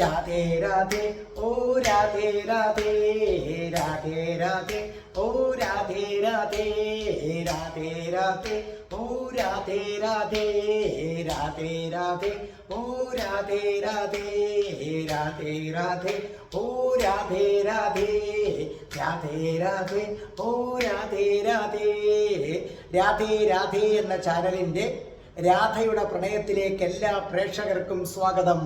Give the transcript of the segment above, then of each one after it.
രാധേ രാധേ ഓ രാധേ രാധേ രാധേ രാധേ ഓ രാധേ രാധേ രാധേ രാധേ ഓ രാധേ രാധേ രാധേ രാധേ ഓ രാധേ രാധേ രാധേ രാധേ ഓ രാധേ രാധേ രാധേ രാധേ ഓ രാധേ രാധേ രാധേ രാധേ എന്ന ചാനലിന്റെ രാധയുടെ പ്രണയത്തിലേക്ക് എല്ലാ പ്രേക്ഷകർക്കും സ്വാഗതം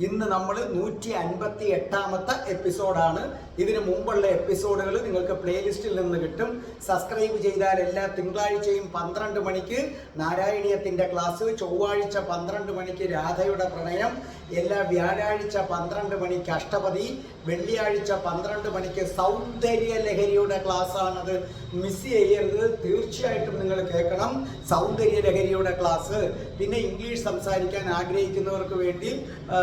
ഇന്ന് നമ്മൾ നൂറ്റി അൻപത്തി എട്ടാമത്തെ എപ്പിസോഡാണ് ഇതിന് മുമ്പുള്ള എപ്പിസോഡുകൾ നിങ്ങൾക്ക് പ്ലേലിസ്റ്റിൽ നിന്ന് കിട്ടും. സബ്സ്ക്രൈബ് ചെയ്താൽ എല്ലാ തിങ്കളാഴ്ചയും പന്ത്രണ്ട് മണിക്ക് നാരായണീയത്തിന്റെ ക്ലാസ് ചൊവ്വാഴ്ച പന്ത്രണ്ട് മണിക്ക് രാധയുടെ പ്രണയം എല്ലാ വ്യാഴാഴ്ച പന്ത്രണ്ട് മണിക്ക് അഷ്ടപതി വെള്ളിയാഴ്ച പന്ത്രണ്ട് മണിക്ക് സൗന്ദര്യ ലഹരിയുടെ ക്ലാസ് ആണത്. മിസ് ചെയ്യരുത് തീർച്ചയായിട്ടും നിങ്ങൾ കേൾക്കണം. സൗന്ദര്യ ലഹരിയുടെ ക്ലാസ് പിന്നെ ഇംഗ്ലീഷ് സംസാരിക്കാൻ ആഗ്രഹിക്കുന്നവർക്ക് വേണ്ടി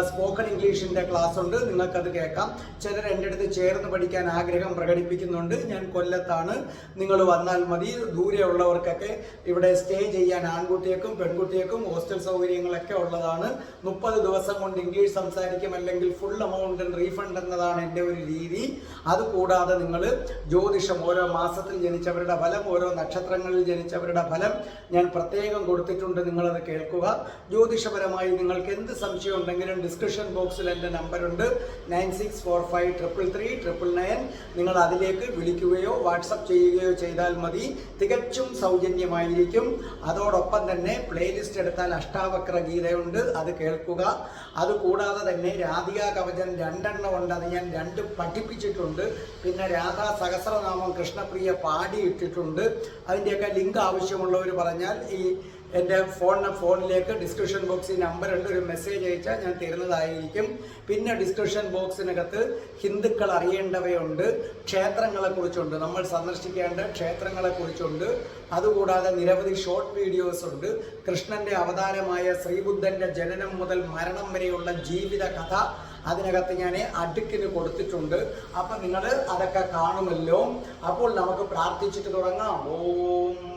സ്പോക്കൺ ഇംഗ്ലീഷിന്റെ ക്ലാസ് ഉണ്ട്. നിങ്ങൾക്കത് കേൾക്കാം. ചിലർ എന്റെ അടുത്ത് ചേർന്ന് പഠിക്കാൻ ആഗ്രഹം പ്രകടിപ്പിക്കുന്നുണ്ട്. ഞാൻ കൊല്ലത്താണ്. നിങ്ങൾ വന്നാൽ മതി. ദൂരെയുള്ളവർക്കൊക്കെ ഇവിടെ സ്റ്റേ ചെയ്യാൻ ആൺകുട്ടിയേക്കും പെൺകുട്ടിയേക്കും ഹോസ്റ്റൽ സൗകര്യങ്ങളൊക്കെ ഉള്ളതാണ്. മുപ്പത് ദിവസം കൊണ്ട് ഇംഗ്ലീഷ് സംസാരിക്കും. അല്ലെങ്കിൽ ഫുൾ എമൗണ്ട് റീഫണ്ട് എന്നതാണ് എന്റെ ഒരു രീതി. അതുകൂടാതെ നിങ്ങൾ ജ്യോതിഷം ഓരോ മാസത്തിൽ ജനിച്ചവരുടെ ഫലം ഓരോ നക്ഷത്രങ്ങളിൽ ജനിച്ചവരുടെ ഫലം ഞാൻ പ്രത്യേകം കൊടുത്തിട്ടുണ്ട്. നിങ്ങളത് കേൾക്കുക. ജ്യോതിഷപരമായി നിങ്ങൾക്ക് എന്ത് സംശയം ഉണ്ടെങ്കിലും ഡിസ്ക്രിപ്ഷൻ ബോക്സിൽ എന്റെ നമ്പറുണ്ട് nine six four five triple three triple nine നിങ്ങൾ അതിലേക്ക് വിളിക്കുകയോ വാട്സപ്പ് ചെയ്യുകയോ ചെയ്താൽ മതി. തികച്ചും സൗജന്യമായിരിക്കും. അതോടൊപ്പം തന്നെ പ്ലേലിസ്റ്റ് എടുത്താൽ അഷ്ടാവക്ര ഗീതയുണ്ട്. അത് കേൾക്കുക. അതുകൂടാതെ തന്നെ രാധിക കവചൻ രണ്ടെണ്ണം ഉണ്ട്. അത് ഞാൻ രണ്ട് പഠിപ്പിച്ചിട്ടുണ്ട്. പിന്നെ രാധാ സഹസ്രനാമം കൃഷ്ണപ്രിയ പാടിയിട്ടിട്ടുണ്ട്. അതിന്റെയൊക്കെ ലിങ്ക് ആവശ്യമുള്ളവർ പറഞ്ഞാൽ ഈ എന്റെ ഫോൺ ഫോണിലേക്ക് ഡിസ്ക്രിപ്ഷൻ ബോക്സിൽ നമ്പർ ഉണ്ട് ഒരു മെസ്സേജ് അയച്ചാൽ ഞാൻ തരുന്നതായിരിക്കും. പിന്നെ ഡിസ്ക്രിപ്ഷൻ ബോക്സിനകത്ത് ഹിന്ദുക്കൾ അറിയേണ്ടവയുണ്ട് ക്ഷേത്രങ്ങളെക്കുറിച്ചുണ്ട് നമ്മൾ സന്ദർശിക്കേണ്ട ക്ഷേത്രങ്ങളെക്കുറിച്ചുണ്ട് അതുകൂടാതെ നിരവധി ഷോർട്ട് വീഡിയോസ് ഉണ്ട്. കൃഷ്ണന്റെ അവതാരമായ ശ്രീബുദ്ധന്റെ ജനനം മുതൽ മരണം വരെയുള്ള ജീവിത കഥ അതിനകത്ത് ഞാൻ അടുക്കിന് കൊടുത്തിട്ടുണ്ട്. അപ്പം നിങ്ങൾ അതൊക്കെ കാണുമല്ലോ. അപ്പോൾ നമുക്ക് പ്രാർത്ഥിച്ചിട്ട് തുടങ്ങാം. ഓം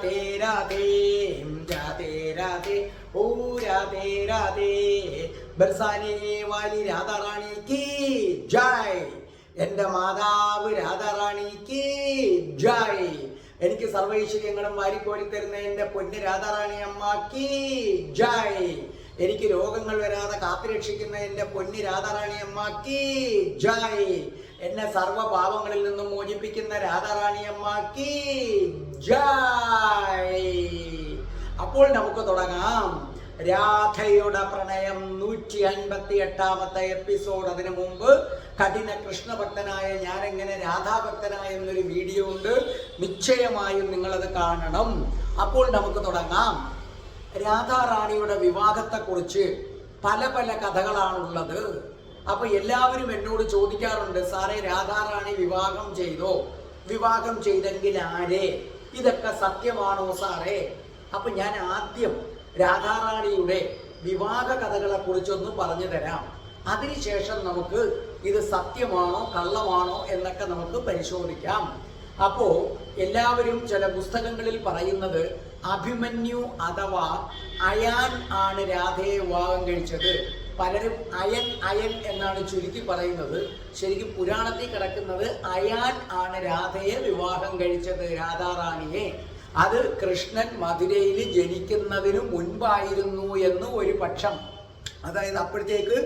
രാധേ രാധേ രാധേ രാധേ ഓ രാധേ രാധേ. ബർസാനെ വാലി രാധാറാണിക്ക് ജയ്. എന്റെ മാതാവ് രാധാറാണിക്ക് ജയ്. എനിക്ക് സർവൈശ്വര്യങ്ങളും വാരിക്കോടി തരുന്ന എന്റെ പൊന്ന് രാധാറാണി അമ്മയ്ക്ക് ജയ്. എനിക്ക് രോഗങ്ങൾ വരാതെ കാത്തുരക്ഷിക്കുന്ന എന്റെ പൊന്ന് രാധാറാണി അമ്മയ്ക്ക് ജയ്. എന്നെ സർവപാപങ്ങളിൽ നിന്നും മോചിപ്പിക്കുന്ന രാധാറാണി ജായ്. ജയ് അപ്പോൾ നമുക്ക് തുടങ്ങാം. രാധയുടെ പ്രണയം നൂറ്റി അൻപത്തി എട്ടാമത്തെ എപ്പിസോഡ് അതിനു മുമ്പ് കഠിന കൃഷ്ണഭക്തനായ ഞാൻ എങ്ങനെ രാധാഭക്തനായ എന്നൊരു വീഡിയോ ഉണ്ട്. നിശ്ചയമായും നിങ്ങളത് കാണണം. അപ്പോൾ നമുക്ക് തുടങ്ങാം. രാധാറാണിയുടെ വിവാഹത്തെക്കുറിച്ച് പല പല കഥകളാണുള്ളത്. അപ്പൊ എല്ലാവരും എന്നോട് ചോദിക്കാറുണ്ട് സാറേ രാധാറാണി വിവാഹം ചെയ്തോ? വിവാഹം ചെയ്തെങ്കിൽ ആരെ? ഇതൊക്കെ സത്യമാണോ സാറേ? അപ്പൊ ഞാൻ ആദ്യം രാധാറാണിയുടെ വിവാഹ കഥകളെ കുറിച്ചൊന്ന് പറഞ്ഞു തരാം. അതിനുശേഷം നമുക്ക് ഇത് സത്യമാണോ കള്ളമാണോ എന്നൊക്കെ നമുക്ക് പരിശോധിക്കാം. അപ്പോ എല്ലാവരും ചില പുസ്തകങ്ങളിൽ പറയുന്നത് അഭിമന്യു അഥവാ അയാൻ ആണ് രാധയെ വിവാഹം കഴിച്ചത്. പലരും അയൻ അയൻ എന്നാണ് ചുരുക്കി പറയുന്നത്. ശരിക്കും പുരാണത്തിൽ കിടക്കുന്നത് അയാൻ ആണ് രാധയെ വിവാഹം കഴിച്ചത് രാധാറാണിയെ. അത് കൃഷ്ണൻ മധുരയിൽ ജനിക്കുന്നതിന് മുൻപായിരുന്നു എന്ന് ഒരു പക്ഷം. അതായത് അപ്പോഴത്തേക്ക്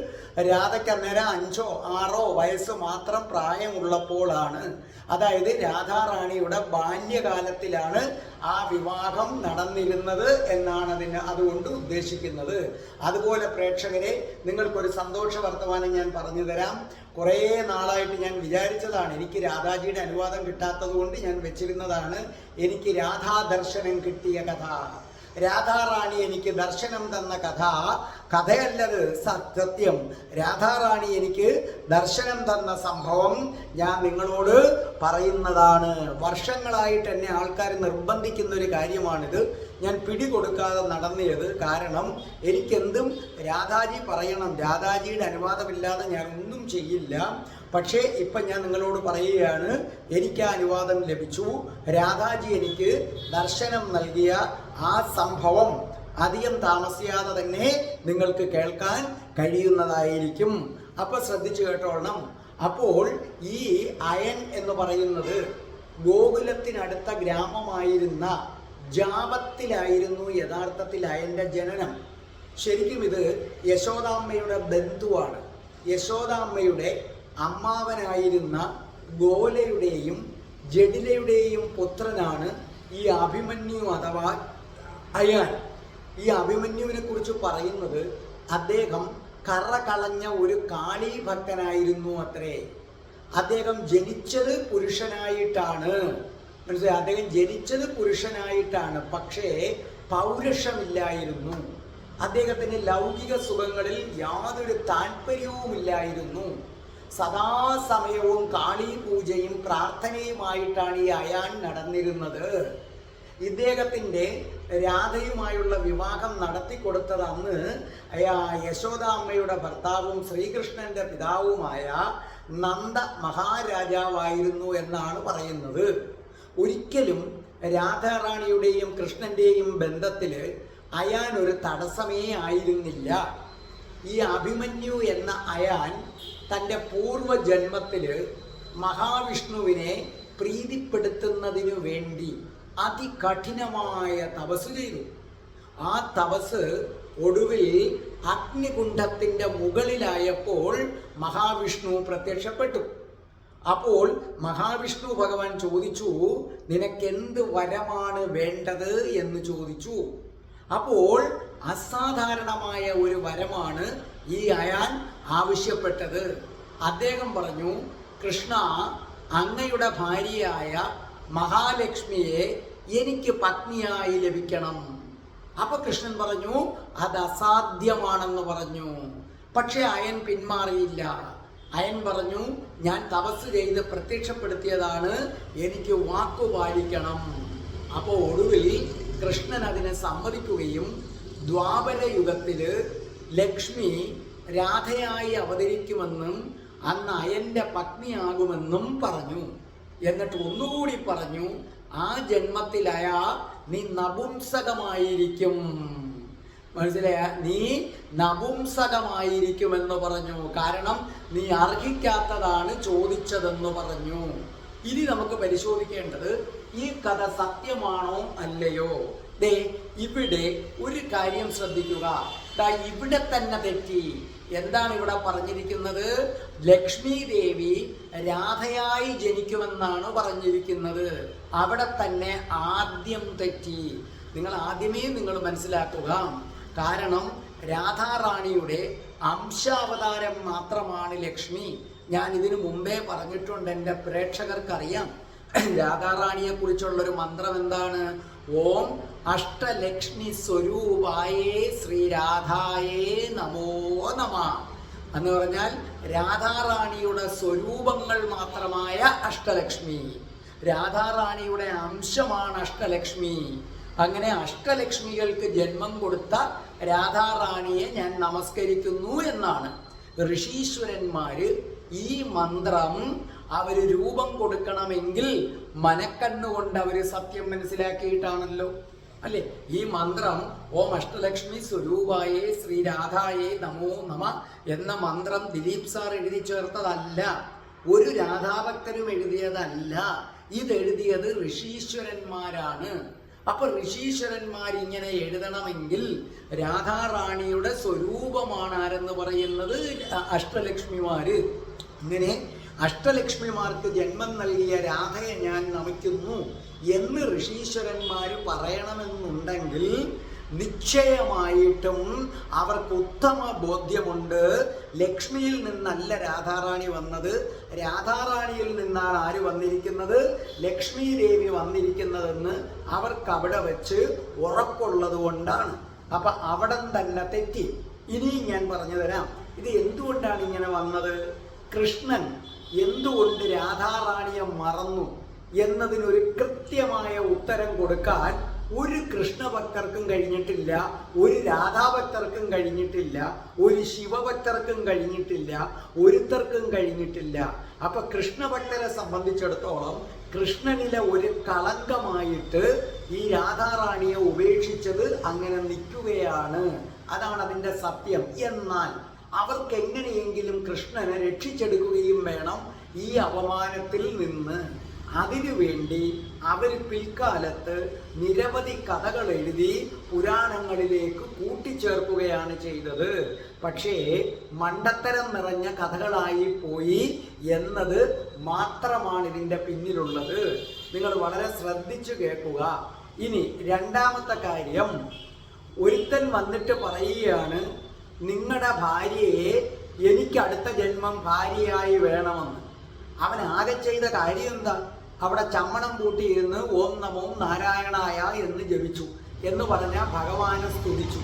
രാധയ്ക്ക് അന്നേരം അഞ്ചോ ആറോ വയസ്സ് മാത്രം പ്രായമുള്ളപ്പോഴാണ് അതായത് രാധാറാണിയുടെ ബാല്യകാലത്തിലാണ് ആ വിവാഹം നടന്നിരുന്നത് എന്നാണ് അതിന് അതുകൊണ്ട് ഉദ്ദേശിക്കുന്നത്. അതുപോലെ പ്രേക്ഷകരെ നിങ്ങൾക്കൊരു സന്തോഷ വർത്തമാനം ഞാൻ പറഞ്ഞു തരാം. കുറേ നാളായിട്ട് ഞാൻ വിചാരിച്ചതാണ് എനിക്ക് രാധാജിയുടെ അനുവാദം കിട്ടാത്തത് കൊണ്ട് ഞാൻ വെച്ചിരുന്നതാണ്. എനിക്ക് രാധാ ദർശനം കിട്ടിയ കഥ. രാധാറാണി എനിക്ക് ദർശനം തന്ന കഥ കഥയല്ലത് സത്യം രാധാറാണി എനിക്ക് ദർശനം തന്ന സംഭവം ഞാൻ നിങ്ങളോട് പറയുന്നതാണ്. വർഷങ്ങളായിട്ട് എന്നെ ആൾക്കാർ നിർബന്ധിക്കുന്ന ഒരു കാര്യമാണിത്. ഞാൻ പിടികൊടുക്കാതെ നടന്നത് കാരണം എനിക്കെന്തും രാധാജി പറയണം. രാധാജിയുടെ അനുവാദമില്ലാതെ ഞാൻ ഒന്നും ചെയ്യില്ല. പക്ഷേ ഇപ്പം ഞാൻ നിങ്ങളോട് പറയുകയാണ് എനിക്ക് ആ അനുവാദം ലഭിച്ചു. രാധാജി എനിക്ക് ദർശനം നൽകിയ ആ സംഭവം അധികം താമസിയാതെ തന്നെ നിങ്ങൾക്ക് കേൾക്കാൻ കഴിയുന്നതായിരിക്കും. അപ്പോൾ ശ്രദ്ധിച്ചു കേട്ടോളണം. അപ്പോൾ ഈ അയൻ എന്ന് പറയുന്നത് ഗോകുലത്തിനടുത്ത ഗ്രാമമായിരുന്ന ജാപത്തിലായിരുന്നു യഥാർത്ഥത്തിൽ അയന്റെ ജനനം. ശരിക്കും ഇത് യശോദാമ്മയുടെ ബന്ധുവാണ്. യശോദാമ്മയുടെ അമ്മാവനായിരുന്ന ഗോലയുടെയും ജഡിലയുടെയും പുത്രനാണ് ഈ അഭിമന്യു അഥവാ അയാൻ ഈ അഭിമന്യുവിനെ കുറിച്ച് പറയുന്നത് അദ്ദേഹം കറ കളഞ്ഞ ഒരു കാളി ഭക്തനായിരുന്നു അത്രേ. അദ്ദേഹം ജനിച്ചത് പുരുഷനായിട്ടാണ്. മനസ്സിലായി? അദ്ദേഹം ജനിച്ചത് പുരുഷനായിട്ടാണ്. പക്ഷേ പൗരുഷമില്ലായിരുന്നു അദ്ദേഹത്തിന് ലൗകിക സുഖങ്ങളിൽ യാതൊരു താല്പര്യവുമില്ലായിരുന്നു. സദാസമയവും കാളി പൂജയും പ്രാർത്ഥനയുമായിട്ടാണ് ഈ അയാൻ നടന്നിരുന്നത്. ഇദ്ദേഹത്തിന്റെ രാധയുമായുള്ള വിവാഹം നടത്തിക്കൊടുത്തത് അന്ന് യശോദാമ്മയുടെ ഭർത്താവും ശ്രീകൃഷ്ണന്റെ പിതാവുമായ നന്ദ മഹാരാജാവായിരുന്നു എന്നാണ് പറയുന്നത്. ഒരിക്കലും രാധാറാണിയുടെയും കൃഷ്ണന്റെയും ബന്ധത്തിൽ അയാൻ ഒരു തടസ്സമേ ആയിരുന്നില്ല. ഈ അഭിമന്യു എന്ന അയാൻ തന്റെ പൂർവജന്മത്തിൽ മഹാവിഷ്ണുവിനെ പ്രീതിപ്പെടുത്തുന്നതിനു വേണ്ടി അതികഠിനമായ തപസ് ചെയ്തു. ആ തപസ് ഒടുവിൽ അഗ്നികുണ്ഠത്തിന്റെ മുകളിലായപ്പോൾ മഹാവിഷ്ണു പ്രത്യക്ഷപ്പെട്ടു. അപ്പോൾ മഹാവിഷ്ണു ഭഗവാൻ ചോദിച്ചു നിനക്കെന്ത് വരമാണ് വേണ്ടത്? എന്ന് ചോദിച്ചു. അപ്പോൾ അസാധാരണമായ ഒരു വരമാണ് ഈ അയാൻ ആവശ്യപ്പെട്ടത്. അദ്ദേഹം പറഞ്ഞു കൃഷ്ണ അങ്ങയുടെ ഭാര്യയായ മഹാലക്ഷ്മിയെ എനിക്ക് പത്നിയായി ലഭിക്കണം. അപ്പൊ കൃഷ്ണൻ പറഞ്ഞു അത് അസാധ്യമാണെന്ന് പറഞ്ഞു. പക്ഷെ അയൻ പിന്മാറിയില്ല. അയൻ പറഞ്ഞു ഞാൻ തപസ് ചെയ്ത് പ്രത്യക്ഷപ്പെടുത്തിയതാണ്. എനിക്ക് വാക്കു പാലിക്കണം. അപ്പോൾ ഒടുവിൽ കൃഷ്ണൻ അതിനെ സമ്മതിക്കുകയും ദ്വാപര യുഗത്തിൽ ലക്ഷ്മി രാധയായി അവതരിക്കുമെന്നും അന്ന് അയന്റെ പത്നിയാകുമെന്നും പറഞ്ഞു. എന്നിട്ട് ഒന്നുകൂടി പറഞ്ഞു ആ ജന്മത്തിലയ നീ നപുംസകമായിരിക്കും. മനസ്സിലായ? നീ നപുംസകമായിരിക്കുമെന്ന് പറഞ്ഞു. കാരണം നീ അർഹിക്കാത്തതാണ് ചോദിച്ചതെന്ന് പറഞ്ഞു. ഇനി നമുക്ക് പരിശോധിക്കേണ്ടത് ഈ കഥ സത്യമാണോ അല്ലയോ? ദേ ഇവിടെ ഒരു കാര്യം ശ്രദ്ധിക്കുക. ദാ ഇവിടെ തന്നെ തെറ്റി. എന്താണ് ഇവിടെ പറഞ്ഞിരിക്കുന്നത്? ലക്ഷ്മി ദേവി രാധയായി ജനിക്കുമെന്നാണ് പറഞ്ഞിരിക്കുന്നത്. അവിടെ തന്നെ ആദ്യം തെറ്റി. നിങ്ങൾ ആദ്യമേ നിങ്ങൾ മനസ്സിലാക്കുക. കാരണം രാധാറാണിയുടെ അംശാവതാരം മാത്രമാണ് ലക്ഷ്മി. ഞാൻ ഇതിനു മുമ്പേ പറഞ്ഞിട്ടുണ്ട് എന്റെ പ്രേക്ഷകർക്കറിയാം. രാധാറാണിയെ കുറിച്ചുള്ളൊരു മന്ത്രം എന്താണ് ഓം അഷ്ടലക്ഷ്മി സ്വരൂപായേ ശ്രീരാധായേ നമോ നമ. എന്ന് പറഞ്ഞാൽ രാധാറാണിയുടെ സ്വരൂപങ്ങൾ മാത്രമായ അഷ്ടലക്ഷ്മി. രാധാറാണിയുടെ അംശമാണ് അഷ്ടലക്ഷ്മി. അങ്ങനെ അഷ്ടലക്ഷ്മികൾക്ക് ജന്മം കൊടുത്ത രാധാറാണിയെ ഞാൻ നമസ്കരിക്കുന്നു എന്നാണ്. ഋഷീശ്വരന്മാര് ഈ മന്ത്രം അവർ രൂപം കൊടുക്കണമെങ്കിൽ മനക്കണ്ണുകൊണ്ട് അവർ സത്യം മനസ്സിലാക്കിയിട്ടാണല്ലോ. അല്ലെ? ഈ മന്ത്രം ഓം അഷ്ടലക്ഷ്മി സ്വരൂപായേ ശ്രീരാധായേ നമോ നമ എന്ന മന്ത്രം ദിലീപ് സാർ എഴുതി ചേർത്തതല്ല. ഒരു രാധാഭക്തരും എഴുതിയതല്ല. ഇതെഴുതിയത് ഋഷീശ്വരന്മാരാണ്. അപ്പൊ ഋഷീശ്വരന്മാർ ഇങ്ങനെ എഴുതണമെങ്കിൽ രാധാറാണിയുടെ സ്വരൂപമാണ് ആരെന്ന് പറയുന്നത് അഷ്ടലക്ഷ്മിമാര്. ഇങ്ങനെ അഷ്ടലക്ഷ്മിമാർക്ക് ജന്മം നൽകിയ രാധയെ ഞാൻ നമിക്കുന്നു എന്ന് ഋഷീശ്വരന്മാർ പറയണമെന്നുണ്ടെങ്കിൽ നിശ്ചയമായിട്ടും അവർക്ക് ഉത്തമ ബോധ്യമുണ്ട്. ലക്ഷ്മിയിൽ നിന്നല്ല രാധാറാണി വന്നത്. രാധാറാണിയിൽ നിന്നാണ് ആര് വന്നിരിക്കുന്നത്? ലക്ഷ്മി ദേവി വന്നിരിക്കുന്നതെന്ന് അവർക്ക് അവിടെ വെച്ച് ഉറപ്പുള്ളത് കൊണ്ടാണ്. അപ്പൊ അവിടെ തന്നെ തെറ്റി. ഇനിയും ഞാൻ പറഞ്ഞു തരാം ഇത് എന്തുകൊണ്ടാണ് ഇങ്ങനെ വന്നത്? കൃഷ്ണൻ എന്തുകൊണ്ട് രാധാറാണിയെ മറന്നു എന്നതിനൊരു കൃത്യമായ ഉത്തരം കൊടുക്കാൻ ഒരു കൃഷ്ണഭക്തർക്കും കഴിഞ്ഞിട്ടില്ല ഒരു രാധാഭക്തർക്കും കഴിഞ്ഞിട്ടില്ല ഒരു ശിവഭക്തർക്കും കഴിഞ്ഞിട്ടില്ല ഒരുത്തർക്കും കഴിഞ്ഞിട്ടില്ല. അപ്പൊ കൃഷ്ണഭക്തരെ സംബന്ധിച്ചിടത്തോളം കൃഷ്ണനിലെ ഒരു കളങ്കമായിട്ട് ഈ രാധാറാണിയെ ഉപേക്ഷിച്ചത് അങ്ങനെ നിൽക്കുകയാണ്. അതാണ് അതിന്റെ സത്യം. എന്നാൽ അവർക്ക് എങ്ങനെയെങ്കിലും കൃഷ്ണനെ രക്ഷിച്ചെടുക്കുകയും വേണം ഈ അപമാനത്തിൽ നിന്ന്. അതിനുവേണ്ടി അവർ പിൽക്കാലത്ത് നിരവധി കഥകൾ എഴുതി പുരാണങ്ങളിലേക്ക് കൂട്ടിച്ചേർക്കുകയാണ് ചെയ്തത്. പക്ഷേ മണ്ടത്തരം നിറഞ്ഞ കഥകളായി പോയി എന്നത് മാത്രമാണ് ഇതിന്റെ പിന്നിലുള്ളത്. നിങ്ങൾ വളരെ ശ്രദ്ധിച്ചു കേൾക്കുക. ഇനി രണ്ടാമത്തെ കാര്യം. ഒരുത്തൻ വന്നിട്ട് പറയുകയാണ് നിങ്ങളുടെ ഭാര്യയെ എനിക്ക് അടുത്ത ജന്മം ഭാര്യയായി വേണമെന്ന്. അവൻ ആകെ ചെയ്ത കാര്യം എന്താ അവിടെ ചമ്മണം കൂട്ടിയിരുന്ന് ഓം നമോ നാരായണായ എന്ന് ജപിച്ചു എന്ന് പറഞ്ഞ ഭഗവാനെ സ്തുതിച്ചു.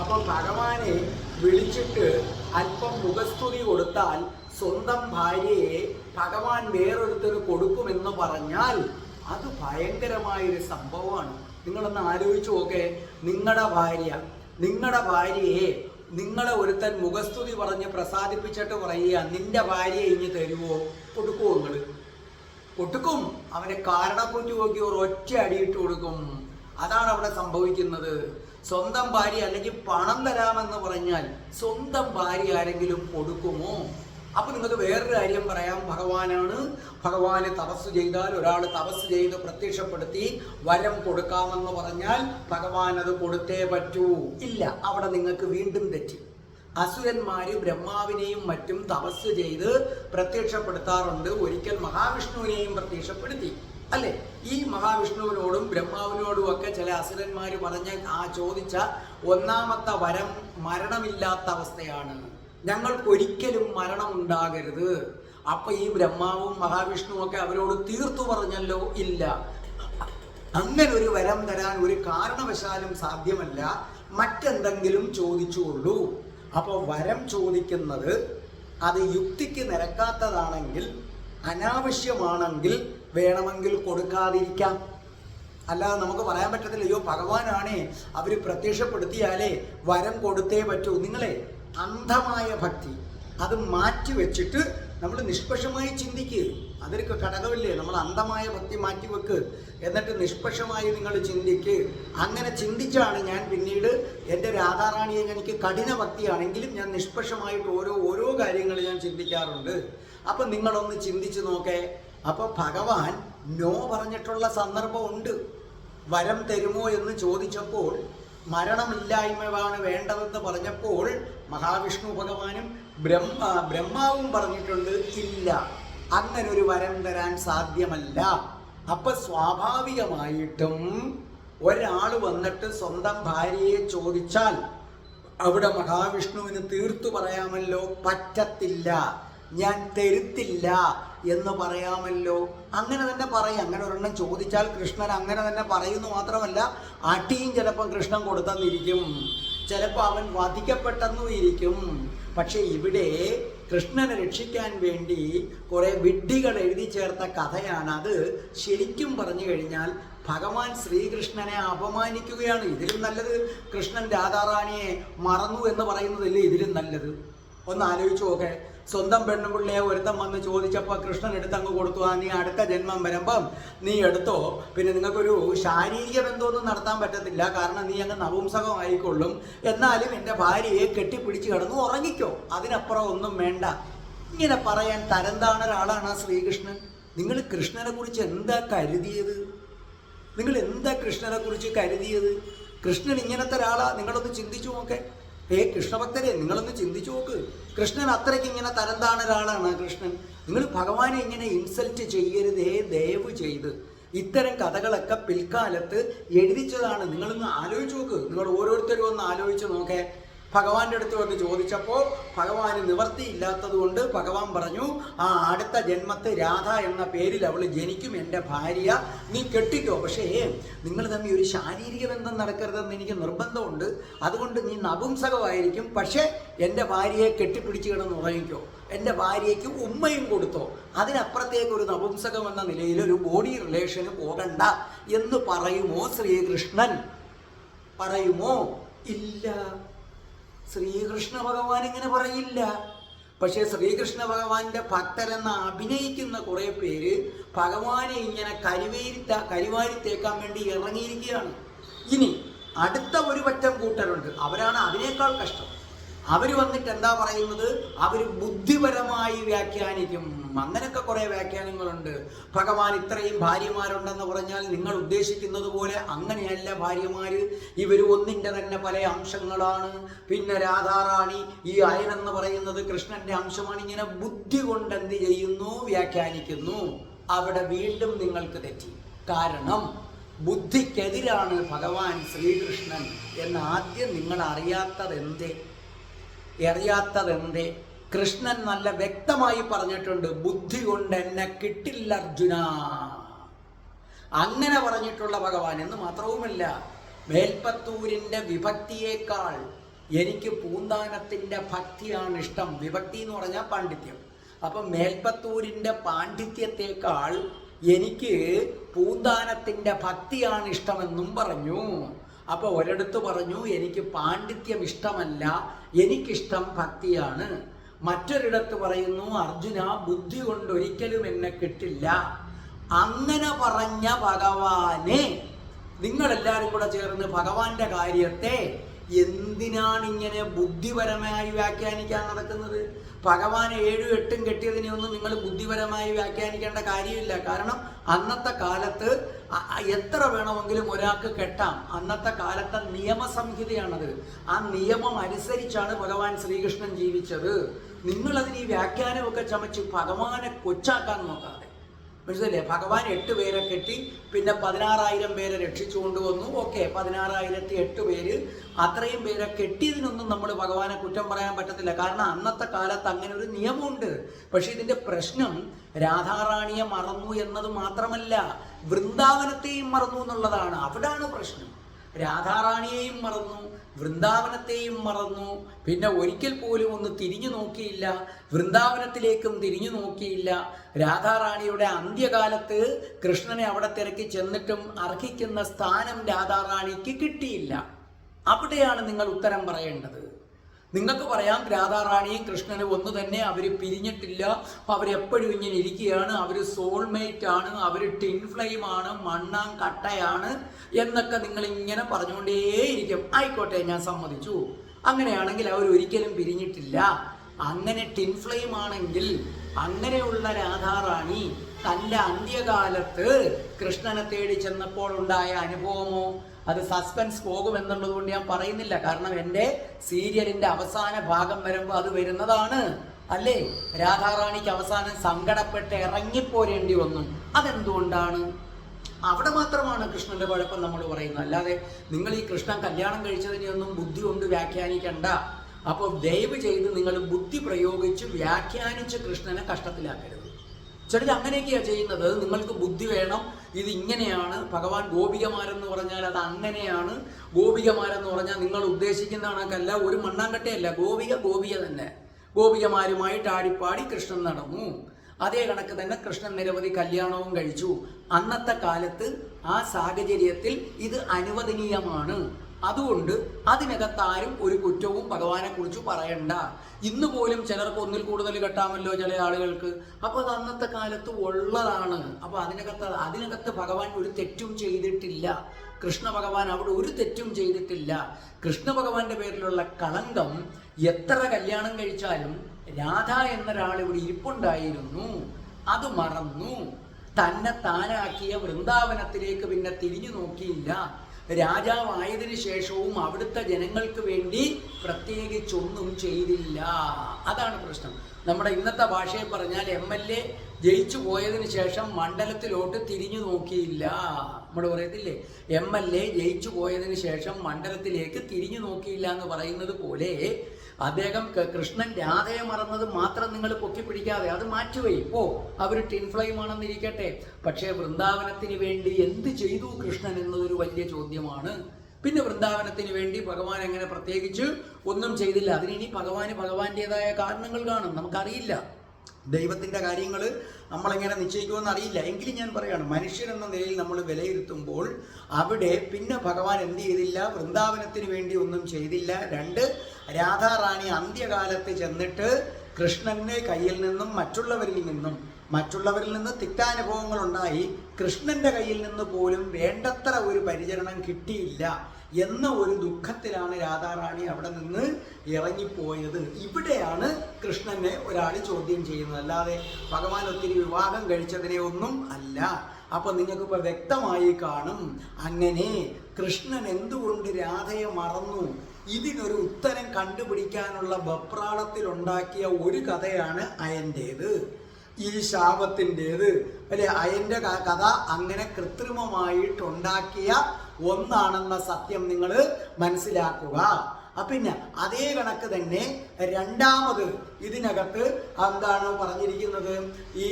അപ്പോൾ ഭഗവാനെ വിളിച്ചിട്ട് അല്പം മുഖസ്തുതി കൊടുത്താൽ സ്വന്തം ഭാര്യയെ ഭഗവാൻ വേറൊരുത്തർ കൊടുക്കുമെന്ന് പറഞ്ഞാൽ അത് ഭയങ്കരമായൊരു സംഭവമാണ്. നിങ്ങളൊന്ന് ആലോചിച്ച് നോക്കേ. നിങ്ങളുടെ ഭാര്യ നിങ്ങളുടെ ഭാര്യയെ നിങ്ങളെ ഒരുത്തൻ മുഖസ്തുതി പറഞ്ഞ് പ്രസാദിപ്പിച്ചിട്ട് പറയുക നിന്റെ ഭാര്യയെ ഇനി തരുവോ? കൊടുക്കുമോ നിങ്ങൾ കൊടുക്കും അവനെ കാരണക്കുറ്റി നോക്കി ഒരു ഒറ്റ അടിയിട്ട് കൊടുക്കും. അതാണ് അവിടെ സംഭവിക്കുന്നത്. സ്വന്തം ഭാര്യ അല്ലെങ്കിൽ പണം തരാമെന്ന് പറഞ്ഞാൽ സ്വന്തം ഭാര്യ ആരെങ്കിലും കൊടുക്കുമോ? അപ്പൊ നിങ്ങൾക്ക് വേറൊരു കാര്യം പറയാം. ഭഗവാനാണ്. ഭഗവാനെ തപസ് ചെയ്താൽ ഒരാൾ തപസ് ചെയ്ത് പ്രത്യക്ഷപ്പെടുത്തി വരം കൊടുക്കാമെന്ന് പറഞ്ഞാൽ ഭഗവാൻ അത് കൊടുത്തേ പറ്റൂ. ഇല്ല അവിടെ നിങ്ങൾക്ക് വീണ്ടും തെറ്റി. അസുരന്മാര് ബ്രഹ്മാവിനെയും മറ്റും തപസ് ചെയ്ത് പ്രത്യക്ഷപ്പെടുത്താറുണ്ട്. ഒരിക്കൽ മഹാവിഷ്ണുവിനെയും പ്രത്യക്ഷപ്പെടുത്തി. അല്ലെ? ഈ മഹാവിഷ്ണുവിനോടും ബ്രഹ്മാവിനോടും ഒക്കെ ചില അസുരന്മാര് പറഞ്ഞ ആ ചോദിച്ച ഒന്നാമത്തെ വരം മരണമില്ലാത്ത അവസ്ഥയാണ്. ഞങ്ങൾക്ക് ഒരിക്കലും മരണം ഉണ്ടാകരുത് അപ്പൊ ഈ ബ്രഹ്മാവും മഹാവിഷ്ണുവും ഒക്കെ അവരോട് തീർത്തു പറഞ്ഞല്ലോ ഇല്ല. അങ്ങനെ ഒരു വരം തരാൻ ഒരു കാരണവശാലും സാധ്യമല്ല. മറ്റെന്തെങ്കിലും ചോദിച്ചുകൊള്ളൂ. അപ്പോൾ വരം ചോദിക്കുന്നത് അത് യുക്തിക്ക് നിരക്കാത്തതാണെങ്കിൽ അനാവശ്യമാണെങ്കിൽ വേണമെങ്കിൽ കൊടുക്കാതിരിക്കാം. അല്ലാതെ നമുക്ക് പറയാൻ പറ്റത്തില്ല അയ്യോ ഭഗവാനാണേ അവർ പ്രത്യക്ഷപ്പെടുത്തിയാലേ വരം കൊടുത്തേ പറ്റൂ. നിങ്ങളെ അന്ധമായ ഭക്തി അത് മാറ്റി വെച്ചിട്ട് നമ്മൾ നിഷ്പക്ഷമായി ചിന്തിക്കുക അതൊരു ഘടകമില്ലേ നമ്മൾ അന്ധമായ ഭക്തി മാറ്റി വെക്ക്. എന്നിട്ട് നിഷ്പക്ഷമായി നിങ്ങൾ ചിന്തിക്ക്. അങ്ങനെ ചിന്തിച്ചാണ് ഞാൻ പിന്നീട് എന്റെ രാധാറാണിയെ എനിക്ക് കഠിന ഭക്തിയാണെങ്കിലും ഞാൻ നിഷ്പക്ഷമായിട്ട് ഓരോ ഓരോ കാര്യങ്ങൾ ഞാൻ ചിന്തിക്കാറുണ്ട്. അപ്പം നിങ്ങളൊന്ന് ചിന്തിച്ച് നോക്കേ. അപ്പോൾ ഭഗവാൻ നോ പറഞ്ഞിട്ടുള്ള സന്ദർഭമുണ്ട് വരം തരുമോ എന്ന് ചോദിച്ചപ്പോൾ മരണമില്ലായ്മയാണ് വേണ്ടതെന്ന് പറഞ്ഞപ്പോൾ മഹാവിഷ്ണു ഭഗവാനും ബ്രഹ്മ ബ്രഹ്മാവും പറഞ്ഞിട്ടുണ്ട് ഇല്ല. അങ്ങനെ ഒരു വരം തരാൻ സാധ്യമല്ല. അപ്പൊ സ്വാഭാവികമായിട്ടും ഒരാൾ വന്നിട്ട് സ്വന്തം ഭാര്യയെ ചോദിച്ചാൽ അവിടെ മഹാവിഷ്ണുവിന് തീർത്തു പറയാമല്ലോ? പറ്റത്തില്ല. ഞാൻ തരുത്തില്ല എന്ന് പറയാമല്ലോ? അങ്ങനെ തന്നെ പറയും. അങ്ങനെ ഒരെണ്ണം ചോദിച്ചാൽ കൃഷ്ണൻ അങ്ങനെ തന്നെ പറയുന്നു മാത്രമല്ല അടിയും ചിലപ്പം കൃഷ്ണൻ കൊടുത്തെന്നിരിക്കും. ചിലപ്പോൾ അവൻ വധിക്കപ്പെട്ടെന്നും ഇരിക്കും. പക്ഷെ ഇവിടെ കൃഷ്ണനെ രക്ഷിക്കാൻ വേണ്ടി കുറെ വിഡ്ഢികൾ എഴുതി ചേർത്ത കഥയാണ്. അത് ശരിക്കും പറഞ്ഞു കഴിഞ്ഞാൽ ഭഗവാൻ ശ്രീകൃഷ്ണനെ അപമാനിക്കുകയാണ്. ഇതിലും നല്ലത് കൃഷ്ണൻ രാധാറാണിയെ മറന്നു എന്ന് പറയുന്നതല്ലേ ഇതിലും നല്ലത്? ഒന്ന് ആലോചിച്ചു നോക്കെ. സ്വന്തം പെണ്ണുപിള്ളയെ ഒരുത്തം വന്ന് ചോദിച്ചപ്പോൾ കൃഷ്ണൻ എടുത്ത് അങ്ങ് കൊടുത്തു. ആ നീ അടുത്ത ജന്മം വരുമ്പം നീ എടുത്തോ? പിന്നെ നിങ്ങൾക്കൊരു ശാരീരിക ബന്ധമൊന്നും നടത്താൻ പറ്റത്തില്ല. കാരണം നീ അങ്ങ് നപുംസകമായിക്കൊള്ളും. എന്നാലും എന്റെ ഭാര്യയെ കെട്ടിപ്പിടിച്ച് കിടന്നു ഉറങ്ങിക്കോ. അതിനപ്പുറം ഒന്നും വേണ്ട. ഇങ്ങനെ പറയാൻ തരംതാണ ഒരാളാണ് ആ ശ്രീകൃഷ്ണൻ. നിങ്ങൾ കൃഷ്ണനെ കുറിച്ച് എന്താ കരുതിയത്? നിങ്ങൾ എന്താ കൃഷ്ണനെ കുറിച്ച് കരുതിയത്? കൃഷ്ണൻ ഇങ്ങനത്തെ ഒരാളാ? നിങ്ങളൊന്ന് ചിന്തിച്ചു നോക്കെ. ഏ കൃഷ്ണഭക്തരെ നിങ്ങളൊന്ന് ചിന്തിച്ചു നോക്ക്. കൃഷ്ണൻ അത്രയ്ക്ക് ഇങ്ങനെ തരംതാണ ഒരാളാണ് കൃഷ്ണൻ. നിങ്ങൾ ഭഗവാനെ ഇങ്ങനെ ഇൻസൾട്ട് ചെയ്യരുതേ. ദയവ് ചെയ്ത്. ഇത്തരം കഥകളൊക്കെ പിൽക്കാലത്ത് എഴുതിച്ചതാണ്. നിങ്ങളൊന്ന് ആലോചിച്ച് നോക്ക്. നിങ്ങൾ ഓരോരുത്തരും ഒന്ന് ആലോചിച്ച് നോക്കേ. ഭഗവാന്റെ അടുത്ത് വന്ന് ചോദിച്ചപ്പോൾ ഭഗവാന് നിവർത്തിയില്ലാത്തത് കൊണ്ട് ഭഗവാൻ പറഞ്ഞു ആ അടുത്ത ജന്മത്തെ രാധ എന്ന പേരിൽ അവൾ ജനിക്കും എന്റെ ഭാര്യ. നീ കെട്ടിക്കോ. പക്ഷേ നിങ്ങൾ തമ്മിൽ ഒരു ശാരീരിക ബന്ധം നടക്കരുതെന്ന് എനിക്ക് നിർബന്ധമുണ്ട്. അതുകൊണ്ട് നീ നപുംസകമായിരിക്കും. പക്ഷേ എന്റെ ഭാര്യയെ കെട്ടിപ്പിടിച്ച് കിടന്ന് ഉറങ്ങിക്കോ. എന്റെ ഭാര്യയ്ക്ക് ഉമ്മയും കൊടുത്തോ. അതിനപ്പുറത്തേക്ക് ഒരു നപുംസകം എന്ന നിലയിൽ ഒരു ബോഡി റിലേഷന് പോകണ്ട എന്ന് പറയുമോ ശ്രീകൃഷ്ണൻ? പറയുമോ? ഇല്ല. ശ്രീകൃഷ്ണ ഭഗവാൻ ഇങ്ങനെ പറയില്ല. പക്ഷേ ശ്രീകൃഷ്ണ ഭഗവാന്റെ ഭക്തരെന്ന് അഭിനയിക്കുന്ന കുറെ പേര് ഭഗവാനെ ഇങ്ങനെ കരുവേരിത്ത കരുവാരി തേക്കാൻ വേണ്ടി ഇറങ്ങിയിരിക്കുകയാണ്. ഇനി അടുത്ത ഒരു പറ്റം കൂട്ടരുണ്ട്. അവരാണ് അതിനേക്കാൾ കഷ്ടം. അവർ വന്നിട്ട് എന്താ പറയുന്നത്? അവർ ബുദ്ധിപരമായി വ്യാഖ്യാനിക്കും. അങ്ങനെയൊക്കെ കുറെ വ്യാഖ്യാനങ്ങളുണ്ട്. ഭഗവാൻ ഇത്രയും ഭാര്യമാരുണ്ടെന്ന് പറഞ്ഞാൽ നിങ്ങൾ ഉദ്ദേശിക്കുന്നത് പോലെ അങ്ങനെയല്ല ഭാര്യമാര്. ഇവർ ഒന്നിന്റെ തന്നെ പല അംശങ്ങളാണ്. പിന്നെ രാധാറാണി ഈ അയനെന്ന് പറയുന്നത് കൃഷ്ണന്റെ അംശമാണ്. ഇങ്ങനെ ബുദ്ധി കൊണ്ട് എന്ത് ചെയ്യുന്നു? വ്യാഖ്യാനിക്കുന്നു. അവിടെ വീണ്ടും നിങ്ങൾക്ക് തെറ്റി. കാരണം ബുദ്ധിക്കെതിരാണ് ഭഗവാൻ ശ്രീകൃഷ്ണൻ എന്ന് ആദ്യം നിങ്ങൾ അറിയാത്തതെന്തേ? അറിയാത്തതെന്തേ? കൃഷ്ണൻ നല്ല വ്യക്തമായി പറഞ്ഞിട്ടുണ്ട് ബുദ്ധി കൊണ്ട് എന്നെ കിട്ടില്ല അർജുന. അങ്ങനെ പറഞ്ഞിട്ടുള്ള ഭഗവാൻ എന്ന് മാത്രവുമല്ല മേൽപ്പത്തൂരിന്റെ വിഭക്തിയേക്കാൾ എനിക്ക് പൂന്താനത്തിന്റെ ഭക്തിയാണ് ഇഷ്ടം. വിഭക്തി എന്ന് പറഞ്ഞാൽ പാണ്ഡിത്യം. അപ്പം മേൽപ്പത്തൂരിന്റെ പാണ്ഡിത്യത്തേക്കാൾ എനിക്ക് പൂന്താനത്തിന്റെ ഭക്തിയാണ് ഇഷ്ടമെന്നും പറഞ്ഞു. അപ്പോൾ ഒരിടത്ത് പറഞ്ഞു എനിക്ക് പാണ്ഡിത്യം ഇഷ്ടമല്ല എനിക്കിഷ്ടം ഭക്തിയാണ്. മറ്റൊരിടത്ത് പറയുന്നു അർജുന ബുദ്ധി കൊണ്ട് ഒരിക്കലും എന്നെ കിട്ടില്ല. അങ്ങനെ പറഞ്ഞ ഭഗവാനെ നിങ്ങളെല്ലാവരും കൂടെ ചേർന്ന് ഭഗവാന്റെ കാര്യത്തെ എന്തിനാണ് ഇങ്ങനെ ബുദ്ധിപരമായി വ്യാഖ്യാനിക്കാൻ നടക്കുന്നത്? ഭഗവാൻ ഏഴും എട്ടും കെട്ടിയതിനെ ഒന്നും നിങ്ങൾ ബുദ്ധിപരമായി വ്യാഖ്യാനിക്കേണ്ട കാര്യമില്ല. കാരണം അന്നത്തെ കാലത്ത് എത്ര വേണമെങ്കിലും ഒരാൾക്ക് കെട്ടാം. അന്നത്തെ കാലത്തെ നിയമസംഹിതയാണത്. ആ നിയമം അനുസരിച്ചാണ് ഭഗവാൻ ശ്രീകൃഷ്ണൻ ജീവിച്ചത്. നിങ്ങളതിന് ഈ വ്യാഖ്യാനമൊക്കെ ചമച്ച് ഭഗവാനെ കൊച്ചാക്കാൻ നോക്കാതെ. മനസ്സിലല്ലേ ഭഗവാൻ എട്ട് പേരെ കെട്ടി പിന്നെ പതിനാറായിരം പേരെ രക്ഷിച്ചു കൊണ്ടുവന്നു. ഓക്കെ പതിനാറായിരത്തി എട്ട് പേര് അത്രയും പേരെ കെട്ടിയതിനൊന്നും നമ്മൾ ഭഗവാനെ കുറ്റം പറയാൻ പറ്റത്തില്ല. കാരണം അന്നത്തെ കാലത്ത് അങ്ങനെ ഒരു നിയമമുണ്ട്. പക്ഷെ ഇതിന്റെ പ്രശ്നം രാധാറാണിയെ മറന്നു എന്നത് മാത്രമല്ല വൃന്ദാവനത്തെയും മറന്നു എന്നുള്ളതാണ്. അവിടാണ് പ്രശ്നം. രാധാറാണിയെയും മറന്നു വൃന്ദാവനത്തെയും മറന്നു. പിന്നെ ഒരിക്കൽ പോലും ഒന്ന് തിരിഞ്ഞു നോക്കിയില്ല. വൃന്ദാവനത്തിലേക്കും തിരിഞ്ഞു നോക്കിയില്ല. രാധാറാണിയുടെ അന്ത്യകാലത്ത് കൃഷ്ണനെ അവിടെ തിരക്കി ചെന്നിട്ടും അർഹിക്കുന്ന സ്ഥാനം രാധാറാണിക്ക് കിട്ടിയില്ല. അവിടെയാണ് നിങ്ങൾ ഉത്തരം പറയേണ്ടത്. നിങ്ങൾക്ക് പറയാം രാധാറാണിയും കൃഷ്ണനും ഒന്ന് തന്നെ അവർ പിരിഞ്ഞിട്ടില്ല. അവരെപ്പോഴും ഇങ്ങനെ ഇരിക്കുകയാണ്. അവർ സോൾമേറ്റ് ആണ്. അവർ ടിൻ ഫ്ലെയിം ആണ്. മണ്ണാം കട്ടയാണ് എന്നൊക്കെ നിങ്ങൾ ഇങ്ങനെ പറഞ്ഞുകൊണ്ടേയിരിക്കും. ആയിക്കോട്ടെ ഞാൻ സമ്മതിച്ചു. അങ്ങനെയാണെങ്കിൽ അവർ ഒരിക്കലും പിരിഞ്ഞിട്ടില്ല. അങ്ങനെ ടിൻ ഫ്ലെയിം ആണെങ്കിൽ അങ്ങനെയുള്ള രാധാറാണി തന്റെ അന്ത്യകാലത്ത് കൃഷ്ണനെ തേടി ചെന്നപ്പോൾ ഉണ്ടായ അനുഭവമോ? അത് സസ്പെൻസ് പോകുമെന്നുള്ളത് കൊണ്ട് ഞാൻ പറയുന്നില്ല. കാരണം എന്റെ സീരിയലിന്റെ അവസാന ഭാഗം വരുമ്പോൾ അത് വരുന്നതാണ്. അല്ലേ? രാധാറാണിക്ക് അവസാനം സങ്കടപ്പെട്ട് ഇറങ്ങിപ്പോരേണ്ടി വന്നു. അതെന്തുകൊണ്ടാണ്? അവിടെ മാത്രമാണ് കൃഷ്ണന്റെ കുഴപ്പം നമ്മൾ പറയുന്നത്. അല്ലാതെ നിങ്ങൾ ഈ കൃഷ്ണൻ കല്യാണം കഴിച്ചതിനെയൊന്നും ബുദ്ധി കൊണ്ട് വ്യാഖ്യാനിക്കണ്ട. അപ്പോൾ ദയവ് ചെയ്ത് നിങ്ങൾ ബുദ്ധി പ്രയോഗിച്ച് വ്യാഖ്യാനിച്ച് കൃഷ്ണനെ കഷ്ടത്തിലാക്കരുത്. ചിലർ അങ്ങനെയൊക്കെയാണ് ചെയ്യുന്നത്. നിങ്ങൾക്ക് ബുദ്ധി വേണം ഇത് ഇങ്ങനെയാണ് ഭഗവാൻ ഗോപികമാരെന്ന് പറഞ്ഞാൽ അത് അങ്ങനെയാണ്. ഗോപികമാരെന്ന് പറഞ്ഞാൽ നിങ്ങൾ ഉദ്ദേശിക്കുന്ന കണക്കല്ല ഒരു മണ്ണാങ്കട്ടയല്ല ഗോപിക ഗോപിക തന്നെ. ഗോപികമാരുമായിട്ട് ആടിപ്പാടി കൃഷ്ണൻ നടന്നു. അതേ കണക്ക് തന്നെ കൃഷ്ണൻ നിരവധി കല്യാണവും കഴിച്ചു. അന്നത്തെ കാലത്ത് ആ സാഹചര്യത്തിൽ ഇത് അനുവദനീയമാണ്. അതുകൊണ്ട് അതിനകത്ത് ആരും ഒരു കുറ്റവും ഭഗവാനെ കുറിച്ച് പറയണ്ട. ഇന്ന് പോലും ചിലർക്ക് ഒന്നിൽ കൂടുതൽ കെട്ടാമല്ലോ ചില ആളുകൾക്ക്. അപ്പൊ അത് അന്നത്തെ കാലത്ത് ഉള്ളതാണ്. അപ്പൊ അതിനകത്ത് അതിനകത്ത് ഭഗവാൻ ഒരു തെറ്റും ചെയ്തിട്ടില്ല. കൃഷ്ണ ഭഗവാൻ അവിടെ ഒരു തെറ്റും ചെയ്തിട്ടില്ല. കൃഷ്ണ ഭഗവാന്റെ പേരിലുള്ള കളങ്കം എത്ര കല്യാണം കഴിച്ചാലും രാധ എന്നൊരാൾ ഇവിടെ ഇരിപ്പുണ്ടായിരുന്നു. അത് മറന്നു. തന്നെ താനാക്കിയ വൃന്ദാവനത്തിലേക്ക് പിന്നെ തിരിഞ്ഞു നോക്കിയില്ല. രാജാവായതിനു ശേഷവും അവിടുത്തെ ജനങ്ങൾക്ക് വേണ്ടി പ്രത്യേകിച്ചൊന്നും ചെയ്തില്ല. അതാണ് പ്രശ്നം. നമ്മുടെ ഇന്നത്തെ ഭാഷയിൽ പറഞ്ഞാൽ എം എൽ എ ജയിച്ചു പോയതിനു ശേഷം മണ്ഡലത്തിലോട്ട് തിരിഞ്ഞു നോക്കിയില്ല. നമ്മൾ പറയത്തില്ലേ? എം എൽ എ ജയിച്ചു പോയതിനു ശേഷം മണ്ഡലത്തിലേക്ക് തിരിഞ്ഞു നോക്കിയില്ല എന്ന് പറയുന്നത് പോലെ അദ്ദേഹം കൃഷ്ണൻ രാധയെ മറന്നത് മാത്രം നിങ്ങൾ പൊക്കിപ്പിടിക്കാതെ അത് മാറ്റുവേ ഓ അവർ ടിൻ ഫ്ലെയിം ആണെന്നിരിക്കട്ടെ. പക്ഷേ വൃന്ദാവനത്തിന് വേണ്ടി എന്ത് ചെയ്തു കൃഷ്ണൻ എന്നതൊരു വലിയ ചോദ്യമാണ്. പിന്നെ വൃന്ദാവനത്തിന് വേണ്ടി ഭഗവാൻ എങ്ങനെ പ്രത്യേകിച്ച് ഒന്നും ചെയ്തില്ല. അതിനി ഭഗവാന് ഭഗവാന്റേതായ കാരണങ്ങൾ കാണും. നമുക്കറിയില്ല. ദൈവത്തിന്റെ കാര്യങ്ങൾ നമ്മളെങ്ങനെ നിശ്ചയിക്കുമെന്ന് അറിയില്ല. എങ്കിലും ഞാൻ പറയുകയാണ് മനുഷ്യൻ എന്ന നിലയിൽ നമ്മൾ വിലയിരുത്തുമ്പോൾ അവിടെ പിന്നെ ഭഗവാൻ എന്ത് ചെയ്തില്ല? വൃന്ദാവനത്തിന് വേണ്ടി ഒന്നും ചെയ്തില്ല. രണ്ട് രാധാറാണി അന്ത്യകാലത്ത് ചെന്നിട്ട് കൃഷ്ണന്റെ കയ്യിൽ നിന്നും മറ്റുള്ളവരിൽ നിന്നും മറ്റുള്ളവരിൽ നിന്ന് തിക്താനുഭവങ്ങൾ ഉണ്ടായി കൃഷ്ണന്റെ കയ്യിൽ നിന്ന് പോലും വേണ്ടത്ര ഒരു പരിചരണം കിട്ടിയില്ല. എന്ന ഒരു ദുഃഖത്തിലാണ് രാധാറാണി അവിടെ നിന്ന് ഇറങ്ങിപ്പോയത്. ഇവിടെയാണ് കൃഷ്ണനെ ഒരാൾ ചോദ്യം ചെയ്യുന്നത്. അല്ലാതെ ഭഗവാൻ ഒത്തിരി വിവാഹം കഴിച്ചതിനെ ഒന്നും അല്ല. അപ്പൊ നിങ്ങൾക്ക് ഇപ്പൊ വ്യക്തമായി കാണും അങ്ങനെ കൃഷ്ണൻ എന്തുകൊണ്ട് രാധയെ മറന്നു? ഇതിനൊരു ഉത്തരം കണ്ടുപിടിക്കാനുള്ള ബപ്രാളത്തിൽ ഉണ്ടാക്കിയ ഒരു കഥയാണ് അയന്റേത് ഈ ശാപത്തിന്റെത്. അല്ലെ അയന്റെ കഥ അങ്ങനെ കൃത്രിമമായിട്ടുണ്ടാക്കിയ ഒന്നാണെന്ന സത്യം നിങ്ങൾ മനസ്സിലാക്കുക. പിന്നെ അതേ കണക്ക് തന്നെ രണ്ടാമത് ഇതിനകത്ത് എന്താണ് പറഞ്ഞിരിക്കുന്നത്? ഈ